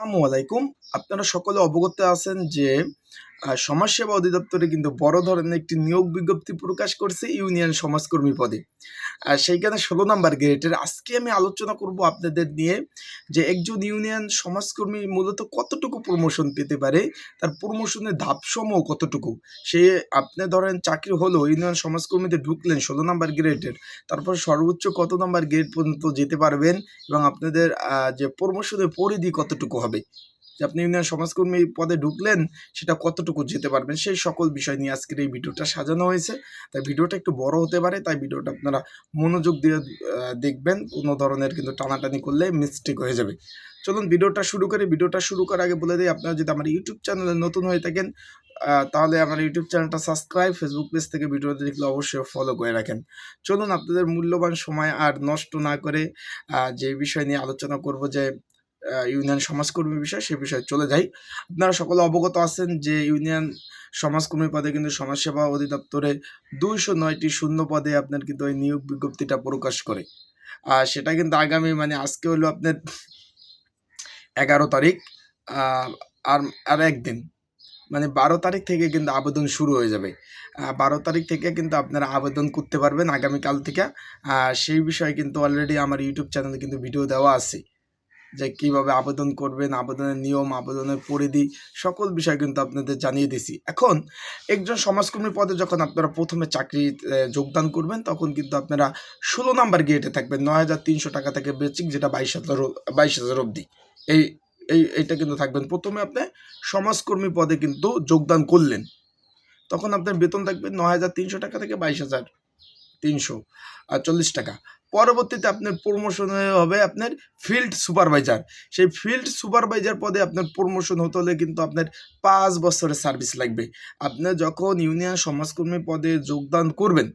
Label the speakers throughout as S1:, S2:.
S1: আসসালামু আলাইকুম। আপনারা সকলে অবগত আছেন যে সমাজসেবা অধিদপ্তরে কিন্তু বড় ধরনের একটি নিয়োগ বিজ্ঞপ্তি প্রকাশ করছে ইউনিয়ন সমাজকর্মী পদে। আর সেইখানে ষোলো নাম্বার গ্রেডের আজকে আমি আলোচনা করব আপনাদের নিয়ে যে একজন ইউনিয়ন সমাজকর্মী মূলত কতটুকু প্রমোশন পেতে পারে, তার প্রমোশনের ধাপসমূহ কতটুকু? সে আপনি ধরেন চাকরি হলো, ইউনিয়ন সমাজকর্মীতে ঢুকলেন ষোলো নাম্বার গ্রেডের, তারপর সর্বোচ্চ কত নাম্বার গ্রেড পর্যন্ত যেতে পারবেন এবং আপনাদের যে প্রমোশনের পরিধি কতটুকু হবে? যে আপনি ইউনিয়ন সমাজকর্মী পদে ঢুকলেন, সেটা কতটুকু যেতে পারবেন? সেই সকল বিষয় নিয়ে আজকের এই ভিডিওটা সাজানো হয়েছে। তাই ভিডিওটা একটু বড় হতে পারে, তাই ভিডিওটা আপনারা মনোযোগ দিয়ে দেখবেন। কোনো ধরনের কিন্তু টানাটানি করলে মিস্টেক হয়ে যাবে। চলুন ভিডিওটা শুরু করে। ভিডিওটা শুরু করার আগে বলে দিই, আপনারা যদি আমার ইউটিউব চ্যানেলে নতুন হয়ে থাকেন তাহলে আমার ইউটিউব চ্যানেলটা সাবস্ক্রাইব ফেসবুক পেজ থেকে ভিডিওটা দেখলে অবশ্যই ফলো করে রাখেন। চলুন আপনাদের মূল্যবান সময় আর নষ্ট না করে যে বিষয় নিয়ে আলোচনা করব যে ইউনিয়ন সমাজকর্মী বিষয়, সে বিষয়ে চলে যাই। আপনারা সকলে অবগত আছেন যে ইউনিয়ন সমাজকর্মী পদে কিন্তু সমাজসেবা অধিদপ্তরে দুইশো নয়টি শূন্য পদে আপনার কিন্তু ওই নিয়োগ বিজ্ঞপ্তিটা প্রকাশ করে। আর সেটা কিন্তু আগামী মানে আজকে হলো আপনার এগারো তারিখ আর আর একদিন। মানে বারো তারিখ থেকে কিন্তু আবেদন শুরু হয়ে যাবে। বারো তারিখ থেকে কিন্তু আপনারা আবেদন করতে পারবেন আগামীকাল থেকে। সেই বিষয়ে কিন্তু অলরেডি আমার ইউটিউব চ্যানেলে কিন্তু ভিডিও দেওয়া আছে। যে কীভাবে আবেদন করবেন, আবেদনের নিয়ম, আবেদনের পরিধি, সকল বিষয় কিন্তু আপনাদের জানিয়ে দিছি। এখন একজন সমাজকর্মী পদে যখন আপনারা প্রথমে চাকরি যোগদান করবেন, তখন কিন্তু আপনারা ষোলো নাম্বার গেটে থাকবেন, নয় হাজার তিনশো টাকা থেকে বেচিক যেটা বাইশ হাজার বাইশ হাজার অবধি। এই এই, এইটা কিন্তু থাকবেন। প্রথমে আপনি সমাজকর্মী পদে কিন্তু যোগদান করলেন। তখন আপনার বেতন থাকবে নয় হাজার তিনশো টাকা থেকে বাইশ হাজার। তিনশো চল্লিশ টাকা। পরবর্তীতে আপনার প্রমোশন হবে আপনার ফিল্ড সুপারভাইজার সেই ফিল্ড সুপারভাইজার পদে আপনার প্রমোশন হতে হলে কিন্তু আপনার পাঁচ বছরের সার্ভিস লাগবে। আপনার যখন ইউনিয়ন সমাজকর্মী পদে যোগদান করবেন,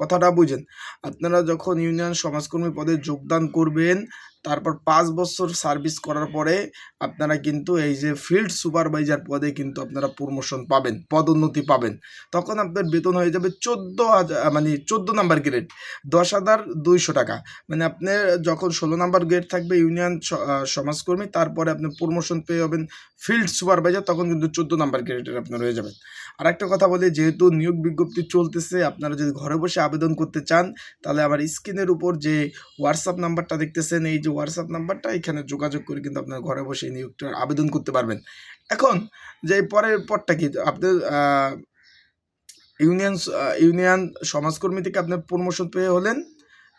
S1: কথাটা বুঝেন, আপনারা যখন ইউনিয়ন সমাজকর্মী পদে যোগদান করবেন তারপর পাঁচ বছর সার্ভিস করার পরে আপনারা কিন্তু এই যে ফিল্ড সুপারভাইজার পদে কিন্তু আপনারা প্রমোশন পাবেন, পদোন্নতি পাবেন। তখন আপনার বেতন হয়ে যাবে চোদ্দ হাজার মানে চোদ্দ নাম্বার গ্রেড দশ হাজার দুইশো টাকা। মানে আপনি যখন ষোলো নাম্বার গ্রেড থাকবে ইউনিয়ন সমাজকর্মী, তারপরে আপনি প্রমোশন পেয়ে যাবেন ফিল্ড সুপারভাইজার তখন কিন্তু চোদ্দ নাম্বার গ্রেডের আপনার হয়ে যাবেন। আর একটা কথা বলি, যেহেতু নিয়োগ বিজ্ঞপ্তি চলতেছে, আপনারা যদি ঘরে বসে আবেদন করতে চান, তাহলে আমার স্ক্রিনের উপর যে হোয়াটসঅ্যাপ নাম্বারটা দেখতেছেন, এই যে হোয়াটসঅ্যাপ নাম্বারটা, এখানে যোগাযোগ করে কিন্তু আপনার ঘরে বসে এই নিয়োগটা আবেদন করতে পারবেন। এখন, যে পরের পরটা কি? আপনার ইউনিয়ন ইউনিয়ন সমাজকর্মী থেকে আপনার প্রমোশন পেয়ে হলেন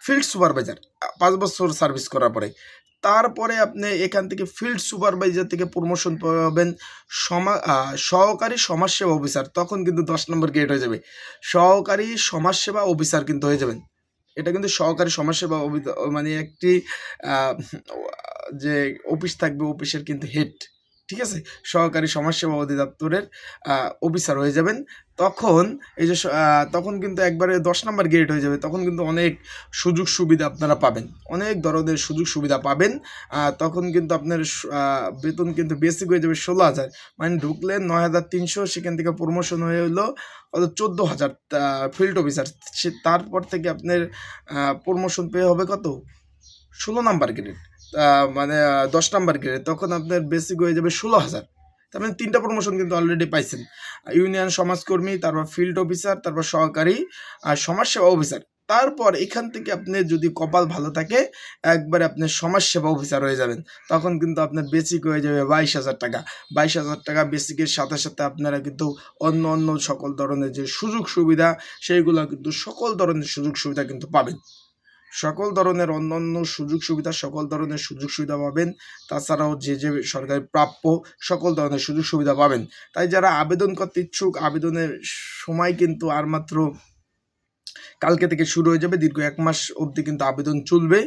S1: ফিল্ড সুপারভাইজার পাঁচ বছর সার্ভিস করার পরে। তারপরে আপনি এখান থেকে ফিল্ড সুপারভাইজার থেকে প্রমোশন পাবেন সমা সহকারী সমাজসেবা অফিসার তখন কিন্তু দশ নম্বর গ্রেড হয়ে যাবে। সহকারী সমাজসেবা অফিসার কিন্তু হয়ে যাবেন। এটা কিন্তু সহকারী সমাজসেবা মানে একটি যে অফিস থাকবে অফিসের কিন্তু হেড ঠিক আছে? সহকারী সমাজসেবা অধিদপ্তরের অফিসার হয়ে যাবেন। তখন এই যে তখন কিন্তু একবারে দশ নম্বর গ্রেড হয়ে যাবে। তখন কিন্তু অনেক সুযোগ সুবিধা আপনারা পাবেন। অনেক ধরনের সুযোগ সুবিধা পাবেন। তখন কিন্তু আপনার বেতন কিন্তু বেসিক হয়ে যাবে ষোলো হাজার। মানে ঢুকলেন নয় হাজার তিনশো, সেখান থেকে প্রমোশন হয়ে হলো কত চোদ্দ হাজার ফিল্ড অফিসার সে তারপর থেকে আপনার প্রমোশন পেয়ে হবে কত? ষোলো নাম্বার গ্রেড মানে দশ নাম্বার গ্রেড তখন আপনার বেসিক হয়ে যাবে ষোলো হাজার। তার মানে তিনটা প্রমোশন কিন্তু অলরেডি পাইছেন। ইউনিয়ন সমাজকর্মী, তারপর ফিল্ড অফিসার তারপর সহকারী, আর সমাজসেবা অফিসার তারপর এখান থেকে আপনি যদি কপাল ভালো থাকে, একবারে আপনি সমাজসেবা অফিসার হয়ে যাবেন। তখন কিন্তু আপনার বেসিক হয়ে যাবে বাইশ হাজার টাকা। বাইশ হাজার টাকা বেসিকের সাথে সাথে আপনারা কিন্তু অন্য অন্য সকল ধরনের যে সুযোগ সুবিধা, সেইগুলো কিন্তু সকল ধরনের সুযোগ সুবিধা কিন্তু পাবেন। সকল ধরনের অন্যান্য সুযোগ সুবিধা সকল ধরনের সুযোগ সুবিধা পাবেন। তাছাড়াও যে যে সরকারি প্রাপ্য সকল ধরনের সুযোগ সুবিধা পাবেন। তাই যারা আবেদন করতে ইচ্ছুক, আবেদনের সময় কিন্তু আর মাত্র কালকে থেকে শুরু হয়ে যাবে। দীর্ঘ এক মাস অবধি কিন্তু আবেদন চলবে।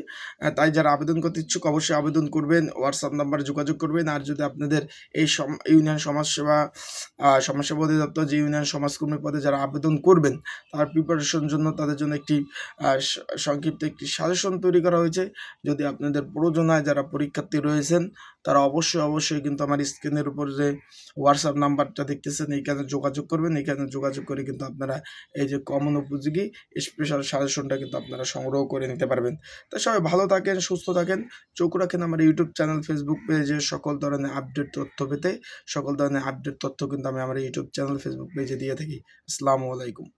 S1: তাই যারা আবেদন করতে ইচ্ছুক অবশ্যই আবেদন করবেন হোয়াটসঅ্যাপ নাম্বারে যোগাযোগ করবেন। আর যদি আপনাদের এই ইউনিয়ন সমাজসেবা সমাজসেবা অধিদপ্তর যে ইউনিয়ন সমাজকর্মী পদে যারা আবেদন করবেন, তার প্রিপারেশন জন্য তাদের জন্য একটি সংক্ষিপ্ত একটি সাজেশন তৈরি করা হয়েছে। যদি আপনাদের প্রয়োজন হয় যারা পরীক্ষার্থী রয়েছেন, তারা অবশ্যই অবশ্যই কিন্তু আমার স্ক্রিনের উপর যে হোয়াটসঅ্যাপ নাম্বারটা দেখতেছেন, এইখানে যোগাযোগ করবেন। এইখানে যোগাযোগ করে কিন্তু আপনারা এই যে কমন উপযোগী স্পেশাল সাজেশনটা কিন্তু আপনারা সংগ্রহ করে নিতে পারবেন। তো সবাই ভালো থাকেন, সুস্থ থাকেন। চোখ রাখেন আমার ইউটিউব চ্যানেল ফেসবুক পেজে সকল ধরনের আপডেট তথ্য পেতে। সকল ধরনের আপডেট তথ্য কিন্তু আমি আমার ইউটিউব চ্যানেল ফেসবুক পেজে দিয়ে থাকি। আসসালামু আলাইকুম।